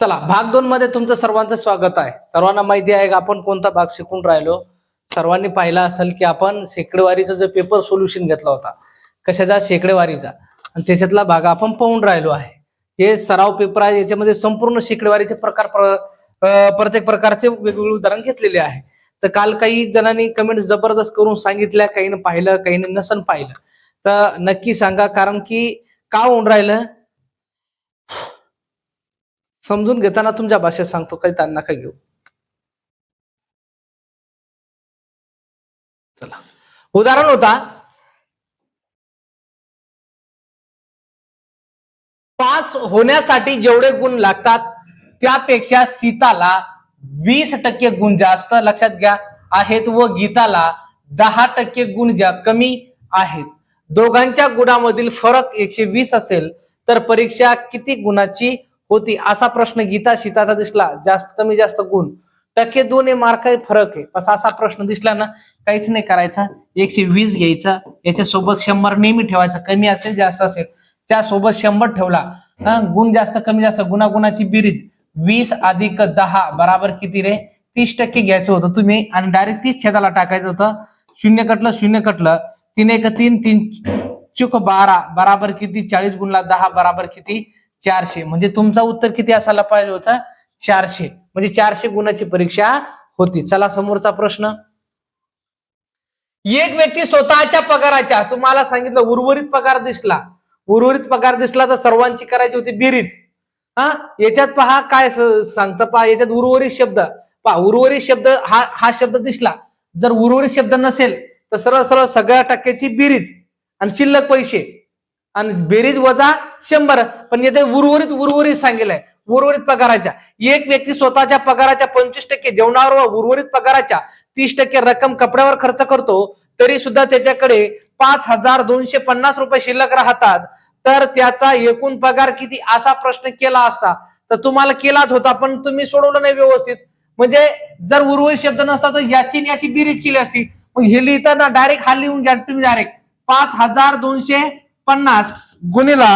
चला भाग दोन मध्ये तुमचं सर्वांचं स्वागत आहे. सर्वांना माहिती आहे का आपण कोणता भाग शिकून राहिलो? सर्वांनी पाहिला असेल की आपण शेकडेवारीचा जो पेपर सोल्युशन घेतला होता कशाचा? शेकडेवारीचा. आणि त्याच्यातला भाग आपण पाहून राहिलो आहे. हे सराव पेपर आहे याच्यामध्ये संपूर्ण शेकडेवारीचे प्रकार प्रत्येक प्रकारचे वेगवेगळे उदाहरण घेतलेले आहे. तर काल काही जणांनी कमेंट जबरदस्त करून सांगितल्या काहीनं पाहिलं काहीने नसन पाहिलं. तर नक्की सांगा कारण की का होऊन राहिलं? समजून घेताना तुमच्या भाषेत सांगतो काही ताण नका घेऊ. चला. उदाहरण होता. पास होण्यासाठी जेवढे गुण लागतात त्यापेक्षा सीताला वीस टक्के गुण जास्त लक्षात घ्या. आहेत व गीताला दहा टक्के गुण ज्या कमी आहेत. दोघांच्या गुणामधील फरक एकशे वीस असेल तर परीक्षा किती गुणाची होती. असा प्रश्न गीता सीताचा दिसला. जास्त कमी जास्त गुण. टक्के दोन हे मार्क फरक आहे. असा असा प्रश्न दिसला ना काहीच नाही करायचा. एकशे वीस घ्यायचा. याच्यासोबत शंभर नेहमी ठेवायचा. कमी असेल जास्त असेल. त्यासोबत शंभर ठेवला. गुण जास्त कमी जास्त. गुणागुणाची बिरीज. वीस अधिक दहा बराबर किती रे? तीस टक्के घ्यायचं होतं तुम्ही. आणि डायरेक्ट तीस छेदाला टाकायचं होतं. शून्य कटलं शून्य कटलं. तीन एक तीन तीन चुक बारा. बराबर किती? चाळीस गुणला दहा बराबर किती? चारशे. म्हणजे तुमचा उत्तर किती असायला पाहिजे होता? चारशे. म्हणजे चारशे गुणाची परीक्षा होती. चला समोरचा प्रश्न. एक व्यक्ती स्वतःच्या पगाराच्या तुम्हाला सांगितलं उर्वरित पगार दिसला. उर्वरित पगार दिसला तर सर्वांची करायची होती बेरीज. हा? याच्यात पहा काय सांगतं पहा. याच्यात उर्वरित शब्द. पहा उर्वरित शब्द हा हा शब्द दिसला. जर उर्वरित शब्द नसेल तर सरळ सरळ सगळ्या टक्क्याची बेरीज आणि शिल्लक पैसे. आणि बेरीज वजा शंभर. पण येथे उर्वरित उर्वरित सांगितलंय. उर्वरित पगाराच्या. एक व्यक्ती स्वतःच्या पगाराच्या पंचवीस टक्के जेवणावर व उर्वरित पगाराच्या तीस टक्के रक्कम कपड्यावर खर्च करतो तरी सुद्धा त्याच्याकडे पाच हजार दोनशे पन्नास रुपये शिल्लक राहतात. तर त्याचा एकूण पगार किती असा प्रश्न केला असता तर तुम्हाला केलाच होता पण तुम्ही सोडवलं नाही व्यवस्थित. म्हणजे जर उर्वरित शब्द नसता तर याची याची बेरीज केली असती. मग हे लिहिताना डायरेक्ट हा लिहून घ्या तुम्ही डायरेक्ट पाच हजार दोनशे पन्नास गुणिला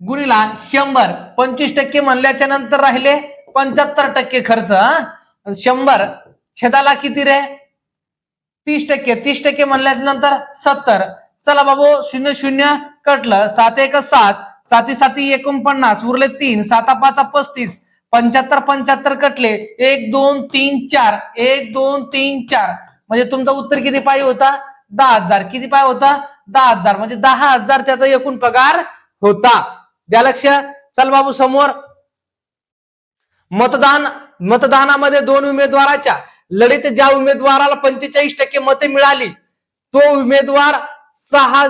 गुणिला शंभर. पंचवीस टक्के म्हणल्याच्या नंतर राहिले पंच्याहत्तर टक्के खर्च शंभर. छेदाला किती रे? तीस टक्के. तीस टक्के म्हणल्यानंतर सत्तर. चला बाबू शून्य शून्य कटलं. सात एक सात. साती साती एकोणपन्नास. उरले तीन. साता पाचा पस्तीस. पंच्याहत्तर पंच्याहत्तर कटले. एक दोन तीन चार. एक दोन तीन चार. म्हणजे तुमचं उत्तर किती पाहिजे होता? दहा हजार. किती पाहिजे होता? दहा हजार म्हणजे दहा हजार त्याचा एकूण पगार होता. द्या लक्ष. चल बाबू समोर. मतदान मतदानामध्ये दोन उमेदवाराच्या लढीत ज्या उमेदवाराला पंचेचाळीस टक्के मते मिळाली तो उमेदवार सहा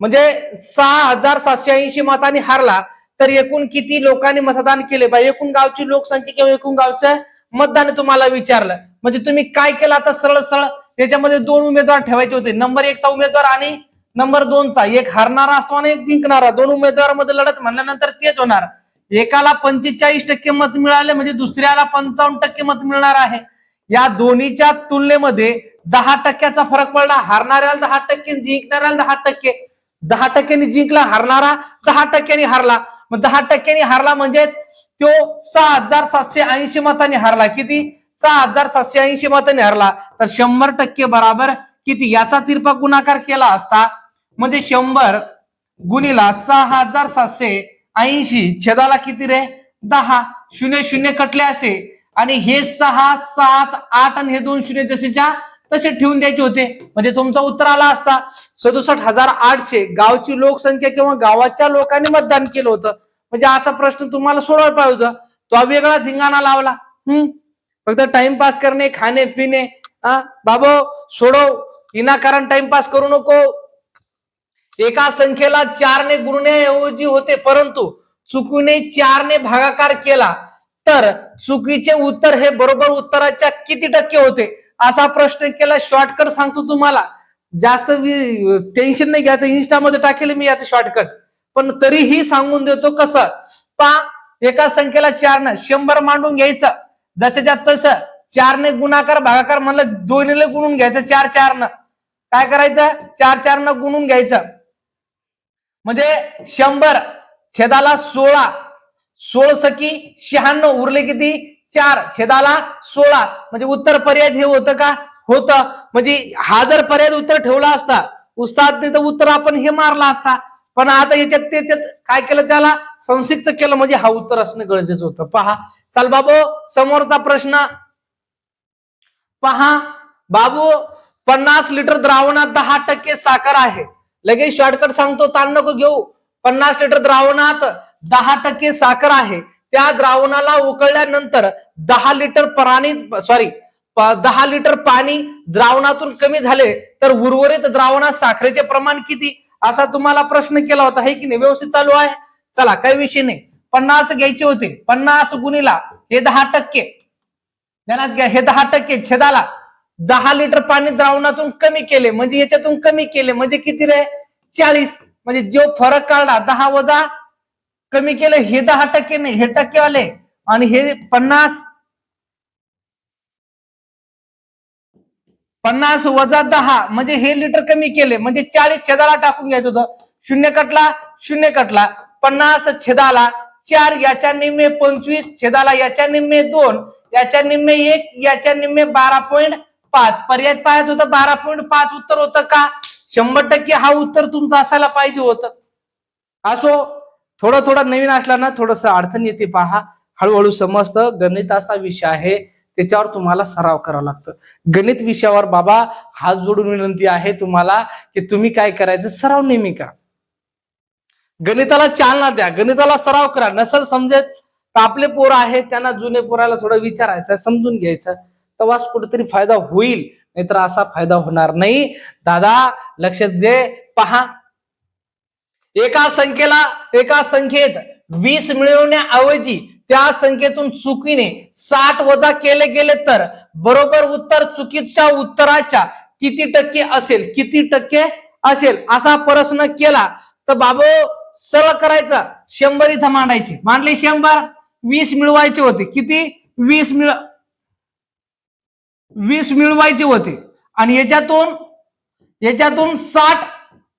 म्हणजे सहा हजार सातशे ऐंशी मतांनी हारला. तर एकूण किती लोकांनी मतदान केले? बा एकूण गावची लोकसंख्या किंवा एकूण गावचं मतदान तुम्हाला विचारलं. म्हणजे तुम्ही काय केलं? आता सरळ सरळ त्याच्यामध्ये दोन उमेदवार ठेवायचे होते. नंबर एकचा उमेदवार आणि नंबर दोनचा एक हरणारा असतो आणि एक जिंकणारा. दोन उमेदवारांमध्ये लढत म्हणल्यानंतर तेच होणार. एकाला पंचेचाळीस टक्के मत मिळाले म्हणजे दुसऱ्याला पंचावन्न टक्के मत मिळणार आहे. या दोन्हीच्या तुलनेमध्ये दहा टक्क्याचा फरक पडला. हारणाऱ्याला दहा टक्के जिंकणाऱ्याला दहा टक्के. दहा टक्क्यांनी जिंकला हारणारा दहा टक्क्यांनी हारला. मग दहा टक्क्यांनी हारला म्हणजे तो सहा हजार सातशे ऐंशी मतांनी हारला. किती? सहा हजार सातशे ऐंशी मतांनी हारला. तर शंभर टक्के बराबर किती? याचा तिरपा गुणाकार केला असता म्हणजे शंभर गुणिला सहा हजार सातशे ऐंशी. छेदाला किती रे? दहा. शून्य शून्य कटले असते. आणि हे सहा सात आठ आणि हे दोन शून्य जसेच्या तसे ठेवून द्यायचे होते. म्हणजे तुमचा उत्तर आला असता. सदुसष्ट हजार आठशे. गावची लोकसंख्या किंवा गावाच्या लोकांनी मतदान केलं होतं. म्हणजे असा प्रश्न तुम्हाला सोडवायला पाहिजे होता. तो वेगळा धिंगाणा लावला. हम्म? फक्त टाइमपास करणे खाणे पिणे. हा? बाबो सोडव. विनाकारण टाइमपास करू नको. एका संख्येला चारने गुणण्याऐवजी होते परंतु चुकीने चारने भागाकार केला तर चुकीचे उत्तर हे बरोबर उत्तराच्या किती टक्के होते? असा प्रश्न केला शॉर्टकट सांगतो तुम्हाला. जास्त टेन्शन नाही घ्यायचं इन्स्टामध्ये टाकेल मी याचं शॉर्टकट पण तरीही सांगून देतो कसं? पा एका संख्येला चारनं शंभर मांडून घ्यायचं. जसंच्या तसं चारने गुणाकार भागाकार म्हणलं दोन्हीला गुणून घ्यायचं चार चारनं. काय करायचं? चार चारनं गुणून घ्यायचं. म्हणजे शंभर छेदाला सोळा सोळ सखी शहाण्णव उरले किती? चार छेदाला सोळा. म्हणजे उत्तर पर्याय हे होतं का? होतं. म्हणजे हा जर पर्याय उत्तर ठेवला असता उस्तादने तर उत्तर आपण हे मारला असता. पण आता याच्यात त्याच्यात काय केलं त्याला? संक्षिप्त केलं. म्हणजे हा उत्तर असणं गरजेचं होतं. पहा. चल बाबू समोरचा प्रश्न. पहा. बाबू पन्नास लिटर द्रावणात दहा टक्के साखर आहे. लगेच शॉर्टकट सांगतो ताण नको घेऊ. पन्नास लिटर द्रावणात दहा टक्के साखर आहे. त्या द्रावणाला उकळल्यानंतर दहा लिटर पाणी सॉरी दहा लिटर पाणी द्रावणातून कमी झाले तर उर्वरित द्रावणात साखरेचे प्रमाण किती? असा तुम्हाला प्रश्न केला होता हे की नाही? व्यवस्थित चालू आहे? चला काही विषय नाही. पन्नास घ्यायचे होते. पन्नास गुणीला हे दहा टक्के. ध्यानात घ्या हे दहा टक्के छेदाला दहा लिटर पाणी द्रावणातून कमी केले म्हणजे याच्यातून कमी केले म्हणजे किती रे? चाळीस. म्हणजे जो फरक काढला दहा वजा कमी केलं हे दहा टक्के नाही हे टक्केवाले. आणि हे पन्नास पन्नास वजा दहा म्हणजे हे लिटर कमी केले म्हणजे चाळीस छेदाला टाकून घ्यायचं होतं. शून्य कटला शून्य कटला. पन्नास छेदाला चार याच्या निम्मे पंचवीस छेदाला याच्या निम्मे दोन याच्या निम्मे एक याच्या निम्मे बारा पॉईंट पाच. पर्याय पाहायचं होतं बारा पॉईंट पाच उत्तर होतं का? शंभर टक्के हा उत्तर तुमचं असायला पाहिजे होतं. असो थोडं थोडं नवीन असला ना थोडस अडचण येते पहा. हळूहळू समजतं गणित असा विषय आहे त्याच्यावर तुम्हाला सराव करावा लागतं. गणित विषयावर बाबा हात जोडून विनंती आहे तुम्हाला की तुम्ही काय करायचं सराव नेहमी करा. गणिताला चालना द्या गणिताला सराव करा. नसल समजेत तर आपले पोर आहेत त्यांना जुने पोराला थोडं विचारायचं समजून घ्यायचं. तेव्हाच कुठेतरी फायदा होईल नाहीतर असा फायदा होणार नाही. दादा लक्ष दे पहा. एका संख्येला एका संख्येत वीस मिळवण्याऐवजी त्या संख्येतून चुकीने साठ वजा केले गेले तर बरोबर उत्तर चुकीच्या उत्तराच्या किती टक्के असेल? किती टक्के असेल? असा प्रश्न केला. तर बाबू सरळ करायचा. शंभर इथं मांडायची. मांडली शंभर? वीस मिळवायचे होते. किती? वीस मिळ वीस मिळवायचे होते. आणि याच्यातून याच्यातून साठ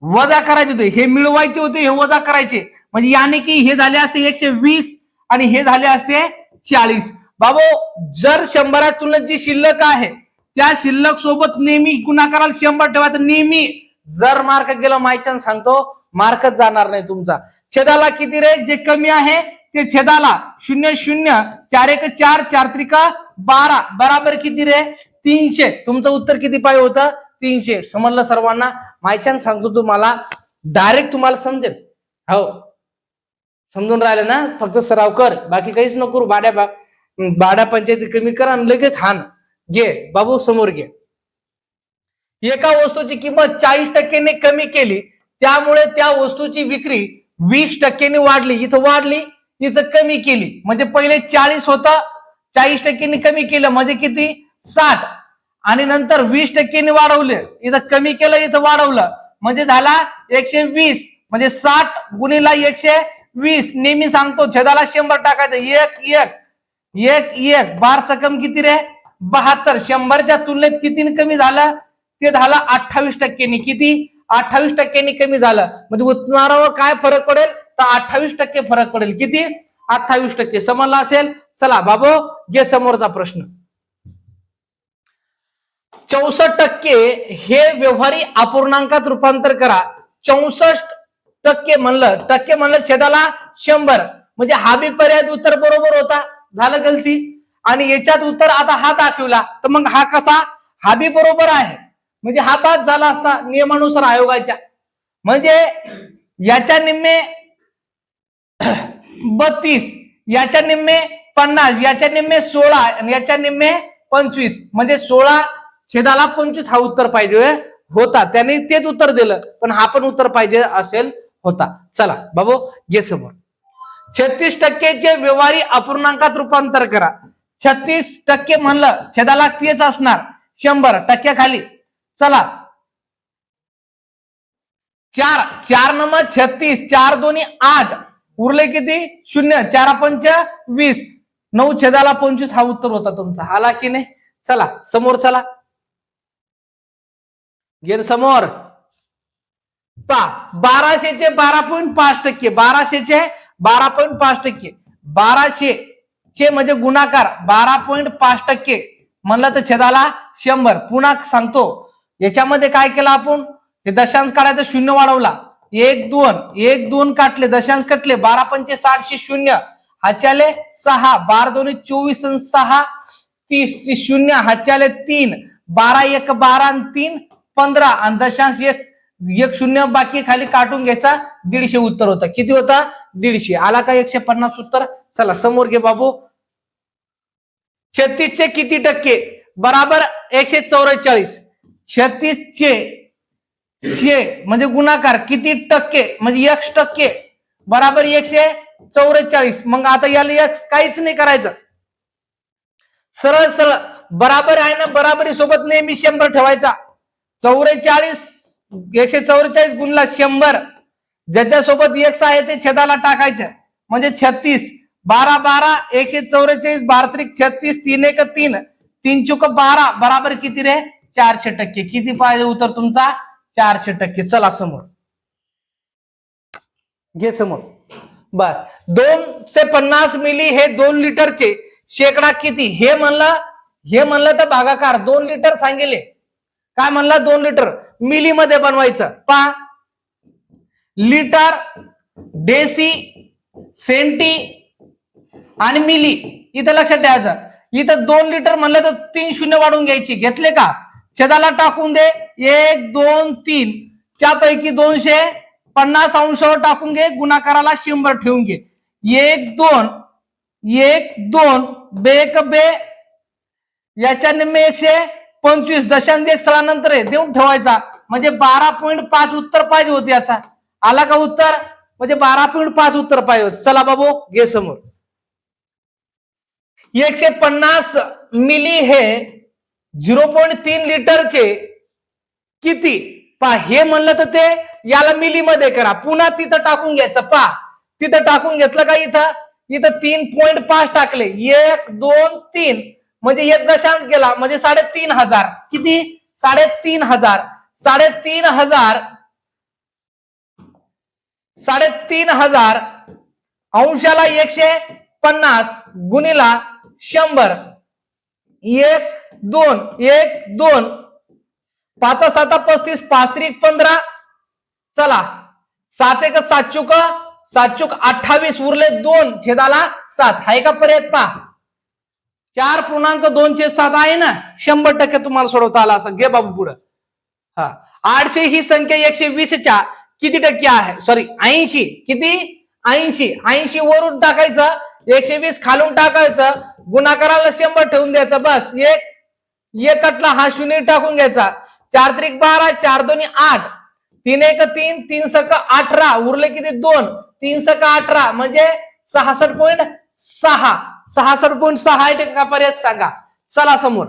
वजा करायचे होते. हे मिळवायचे होते हे वजा करायचे. म्हणजे याने की हे झाले असते एकशे वीस आणि हे झाले असते चाळीस. बाबो जर शंभरातून जी शिल्लक आहे त्या शिल्लक सोबत नेहमी गुणाकाराला शंभर ठेवायचं नेहमी जर मार्क गेला माहिती सांगतो मार्कच जाणार नाही तुमचा. छेदाला किती रे? जे कमी आहे ते छेदाला. शून्य शून्य. चार एक चार चार त्रिका. बारा. बराबर किती रे? तीनशे. तुमचं उत्तर किती पाहिजे होतं? तीनशे. समजलं सर्वांना? मायच्यान सांगतो तुम्हाला. डायरेक्ट तुम्हाला समजेल. हो. समजून राहिलं ना? फक्त सराव कर बाकी काहीच नको करू बाड्या बा बाड्या पंचायती कमी कर आणि लगेच हान. घे. बाबू समोर घे. एका वस्तूची किंमत चाळीस टक्क्यांनी कमी केली. त्यामुळे त्या वस्तूची विक्री वीस टक्क्यांनी वाढली. इथं वाढली इथं कमी केली. म्हणजे पहिले चाळीस होता चाळीस टक्क्यांनी कमी केलं म्हणजे किती? साठ. आणि नंतर वीस टक्क्यांनी वाढवले. इथं कमी केलं इथं वाढवलं. म्हणजे झाला एकशे वीस. म्हणजे साठ गुणीला एकशे वीस. नेहमी सांगतो छेदाला शंभर टाकायचं. एक एक. एक एक. बार सकम किती रे? बहात्तर. शंभरच्या तुलनेत किती कमी झालं? ते झालं अठ्ठावीस टक्क्यांनी. किती? अठ्ठावीस टक्क्यांनी कमी झालं. म्हणजे उत्पन्नावर काय फरक पडेल? तर अठ्ठावीस टक्के फरक पडेल. किती? अठ्ठावीस टक्के समजला असेल? चला बाबू घे समोरचा प्रश्न. चौसष्ट टक्के हे व्यवहारी अपूर्णांकात रूपांतर करा. चौसष्ट टक्के म्हणलं टक्के म्हणलं छेदाला शंभर. म्हणजे हा बी पर्याय उत्तर बरोबर होता. झालं गलती. आणि याच्यात उत्तर आता हा दाखवला. तर मग हा कसा? हा बी बरोबर आहे. म्हणजे हा बाद झाला असता नियमानुसार आयोगाच्या. म्हणजे याच्या निम्मे बत्तीस याच्या निम्मे पन्नास याच्या निम्मे सोळा याच्या निम्मे पंचवीस. म्हणजे सोळा छेदाला पंचवीस हा उत्तर पाहिजे होता. त्याने तेच उत्तर दिलं पण हा पण उत्तर पाहिजे असेल होता. चला बाबू घे समोर. छत्तीस टक्केचे व्यवहारी अपूर्णांकात रूपांतर करा. छत्तीस टक्के म्हणलं छेदाला तेच असणार. शंभर टक्क्याखाली चला. चार चार नंबर छत्तीस चार दोन्ही आठ. उरले किती? शून्य. चार पंच वीस. नऊ छेदाला पंचवीस हा उत्तर होता तुमचा. आला की नाही? चला समोर चला. गेन समोर. पा बाराशेचे बारा पॉईंट पाच टक्के. बाराशेचे बारा पॉईंट पाच टक्के. बाराशे चे म्हणजे गुणाकार. बारा पॉईंट पाच टक्के. म्हणलं तर छेदाला शंभर. पुन्हा सांगतो. याच्यामध्ये काय केलं आपण? हे दशांश काढायचं शून्य वाढवला. एक दोन एक दोन काटले दशांश कटले बारा पंचे साठशे शून्य. हाच्याले सहा बारा दोन चोवीस सहा तीस शून्य हाच्याले तीन बारा एक बारा आणि तीन पंधरा. आणि दशांश एक एक शून्य बाकी खाली काटून घ्यायचा दीडशे उत्तर होता. किती होता? दीडशे. आला का एकशे पन्नास उत्तर? चला समोर घे बाबू. छत्तीसचे किती टक्के? बराबर एकशे चौवेचाळीस छत्तीसचे शे म्हणजे गुणाकार किती टक्के? म्हणजे एक टक्के. बराबर एकशे चौवेचाळीस मग आता याला एक्स काहीच नाही करायचं. सरळ सरळ. बराबर आहे ना बराबरी सोबत नेहमी शंभर ठेवायचा. चौवेचाळीस एकशे चौवेचाळीस गुणला शंभर. ज्याच्यासोबत एक्स आहे ते छेदाला टाकायचं. म्हणजे छत्तीस. बारा बारा एकशे चौवेचाळीस बारत्रिक छत्तीस तीन एक तीन. तीन चुक बारा. बराबर किती रे? चारशे टक्के. किती पाहिजे उत्तर तुमचा? चारशे टक्के. चला समोर. घे समोर. बस. दोनशे पन्नास मिली हे दोन लिटरचे. शेकडा किती? हे म्हणलं हे म्हणलं तर भागाकार. दोन लिटर सांगितले काय म्हणला? दोन लिटर. मिली मध्ये बनवायचं. पहा लिटर डेसी सेंटी आणि मिली. इथं लक्षात ठेवायचं. इथं दोन लिटर म्हणलं तर तीन शून्य वाढून घ्यायची. घेतले का? छेदाला टाकून दे. एक दोन तीन. च्या पैकी दोनशे पन्नास अंशावर टाकून घे गुणाकाराला शंभर ठेवून घे. एक दोन. एक दोन. बेक बे. याच्या निम्मे एकशे पंचवीस दशांश एक स्थळानंतर आहे. देऊन ठेवायचा. म्हणजे बारा पॉईंट पाच उत्तर पाहिजे होते याचा. आला का उत्तर? म्हणजे बारा पॉईंट पाच उत्तर पाहिजे होते. चला बाबू घे समोर. एकशे पन्नास मिली हे झिरो पॉईंट तीन लिटरचे किती? पा हे म्हणलं तर ते याला मिलीमध्ये करा. पुन्हा तिथं टाकून घ्यायचं. पा तिथं टाकून घेतलं का इथं? इथं तीन पॉईंट पाच टाकले. एक दोन तीन. म्हणजे एक दशांश गेला. म्हणजे साडेतीन हजार. किती? साडेतीन हजार. साडेतीन हजार. साडेतीन हजार अंशाला एकशे पन्नास गुणीला शंभर. एक दोन. एक दोन. पाच साता पस्तीस पाच त्रिक पंधरा. चला. सात एक सात चुक सात चुक अठ्ठावीस उरले दोन छेदाला सात. आहे का पर्याय पा चार पूर्णांक दोन छेद सात आहे ना? शंभर टक्के तुम्हाला सोडवता आला असं. घे बाबू पुढं. हा. आठशे ही संख्या एकशे वीसच्या किती टक्के आहे? सॉरी ऐंशी. किती? ऐंशी. ऐंशी वरून टाकायचं. एकशे वीस खालून टाकायचं. गुणाकाराला शंभर ठेवून द्यायचं. बस. एक. एकटला हा शून्य टाकून घ्यायचा. चार त्रिक बारा चार दोन्ही आठ. तीन एक तीन तीन सक अठरा. उरले किती? दोन. तीन सक अठरा. म्हणजे सहासष्ट पॉईंट सहा. सहासष्ट पॉईंट सहा आहे का पर्याय सांगा. चला समोर.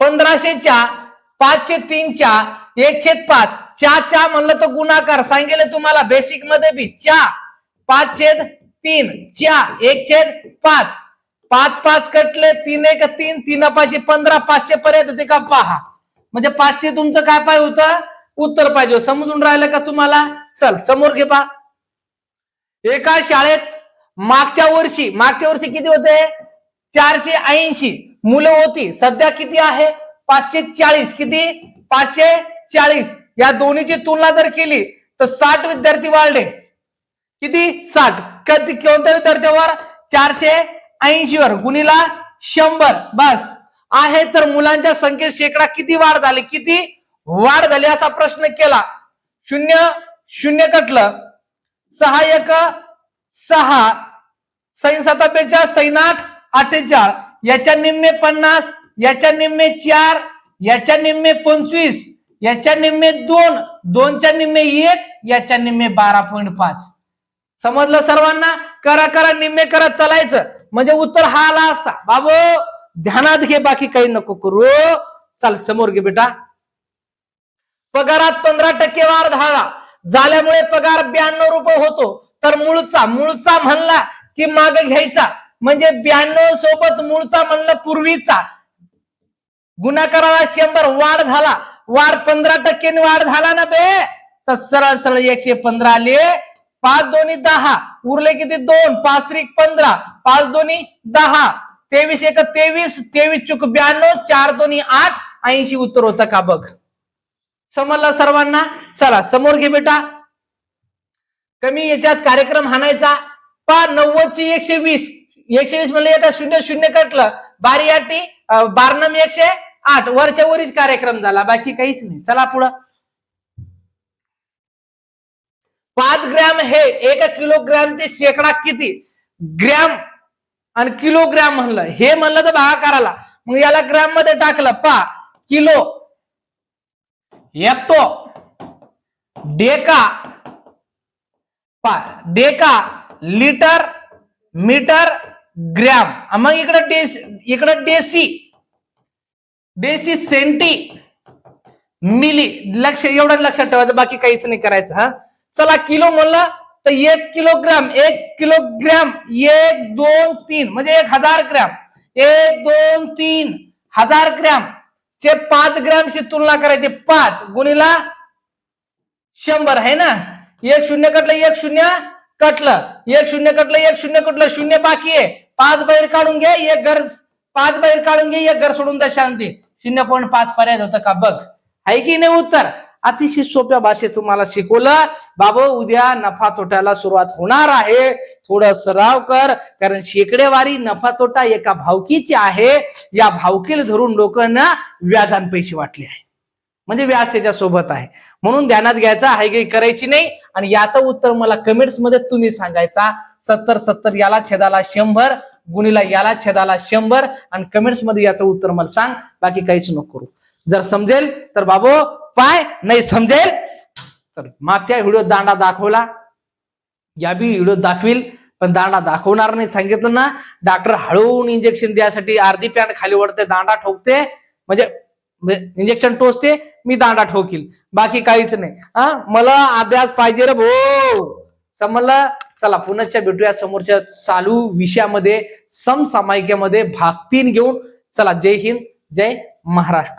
पंधराशेच्या पाचशे तीनच्या एकशे पाच. चा चा म्हणलं तर गुणाकार. सांगेल तुम्हाला बेसिकमध्ये बी. चा पाच छेद तीन. चा एक छेद पाच. पाच पाच कटले तीन एक तीन तीन पाचशे पंधरा पाचशे पर्यंत होते का पहा. म्हणजे पाचशे तुमचं काय पाहिजे होतं? उत्तर पाहिजे समजून राहिलं का तुम्हाला? चल समोर घे पा. एका शाळेत मागच्या वर्षी मागच्या वर्षी किती होते? चारशे ऐंशी. मुलं होती. सध्या किती आहे? पाचशे चाळीस. किती? पाचशे चाळीस. या दोन्हीची तुलना जर केली तर साठ विद्यार्थी वाढले. किती? साठ. कधी कोणत्या विद्यार्थ्यावर? चारशे ऐंशी वर गुणीला शंभर. बस. आहे तर मुलांच्या संख्येत शेकडा किती वाढ झाली? किती वाढ झाली असा प्रश्न केला. शून्य शून्य कटलं. सहा एक सहा. सैन साता सैनाठ अठ्ठेचाळ. याच्या निम्मे पन्नास याच्या निम्मे चार याच्या निम्मे पंचवीस याच्या निम्मे दोन दोनच्या निम्मे एक याच्या निम्मे बारा पॉईंट पाच. समजलं सर्वांना? करा करा निम्मे करत चालायचं. म्हणजे उत्तर हा आला असता. बाबू ध्यानात घे बाकी काही नको करू. चाल समोर घे बेटा. पगारात पंधरा टक्के वाढ झाला. झाल्यामुळे पगार ब्याण्णव रुपये होतो. तर मूळचा मूळचा म्हणला की माग घ्यायचा. म्हणजे ब्याण्णव सोबत मूळचा म्हणलं पूर्वीचा. गुणाकाराला शंभर वाढ झाला. वाढ पंधरा टक्क्यांनी वाढ झाला ना बे? तर सरळ सरळ एकशे पंधरा आले. पाच दोन्ही दहा. उरले किती? दोन. पाच त्रिक पंधरा. पाच दोन्ही दहा. तेवीस एक तेवीस. तेवीस चुक ब्याण्णव. चार दोन्ही आठ. ऐंशी उत्तर होतं का बघ? समजलं सर्वांना? चला समोर घे बेटा. कमी याच्यात कार्यक्रम हाणायचा. पा नव्वदची एकशे वीस. एकशे वीस म्हणलं आता शून्य शून्य कटलं. बारी आठी बारनम एकशे आठ. वरच्या वरीच कार्यक्रम झाला. बाकी काहीच नाही. चला पुढं. पाच ग्रॅम हे एका किलोग्रॅमचे शेकडा किती? ग्रॅम आणि किलोग्रॅम म्हणलं. हे म्हणलं तर भागाकाराला मग याला ग्रॅममध्ये टाकलं. पा किलो. एकटो. डेका. पा डेका लिटर मीटर ग्रॅम. मग इकडं डेस इकडं डेसी. Deci senti milli. लक्ष एवढं लक्षात ठेवायचं. बाकी काहीच नाही करायचं हा. चला किलो म्हणलं तर एक किलोग्राम एक किलोग्रॅम एक दोन तीन. म्हणजे एक हजार ग्रॅम. एक दोन तीन. हजार ग्रॅम. चे पाच ग्रॅमशी तुलना करायची पाच गुणीला शंभर आहे ना? एक शून्य कटलं एक शून्य कटलं. एक शून्य कटलं एक शून्य कटलं शून्य बाकी आहे. पाच बाहेर काढून घे एक घर पाच बाहेर काढून घे एक घर सोडून द्या शांती. शून्य पॉईंट पाच पर्याय होतं का? बघ. आहे की नाही उत्तर? अतिशय सोप्या भाषेत तुम्हाला शिकवलं. बाबा उद्या नफा तोट्याला सुरुवात होणार आहे. थोडं सराव कर कारण शेकडेवारी नफा तोटा एका भावकीची आहे. या भावकीला धरून लोकांना व्याजान पैसे वाटले आहे. म्हणजे व्याज त्याच्या सोबत आहे. म्हणून ध्यानात घ्यायचा हायगाई काही करायची नाही. आणि याचं उत्तर मला कमेंट्समध्ये तुम्ही सांगायचा. सत्तर सत्तर याला छेदाला शंभर गुणीला याला छेदाला शंभर. आणि कमेंट्समध्ये याचं उत्तर मला सांग. बाकी काहीच नको करू. जर समजेल तर बाबू पाय नाही समजेल. तर मागच्या व्हिडिओ दांडा दाखवला. या बी व्हिडिओ दाखवील पण दांडा दाखवणार नाही. सांगितलं ना डॉक्टर हळून इंजेक्शन द्यासाठी अर्धी पॅन खाली वडते दांडा ठोकते. म्हणजे, म्हणजे इंजेक्शन टोचते मी दांडा ठोकील. बाकी काहीच नाही. हा मला अभ्यास पाहिजे रे भो समजलं? चला पुनश्च भेटूया समोरच्या चालू विषयामध्ये समसामायिकेमध्ये भाग तीन घेऊन. चला जय हिंद जय महाराष्ट्र.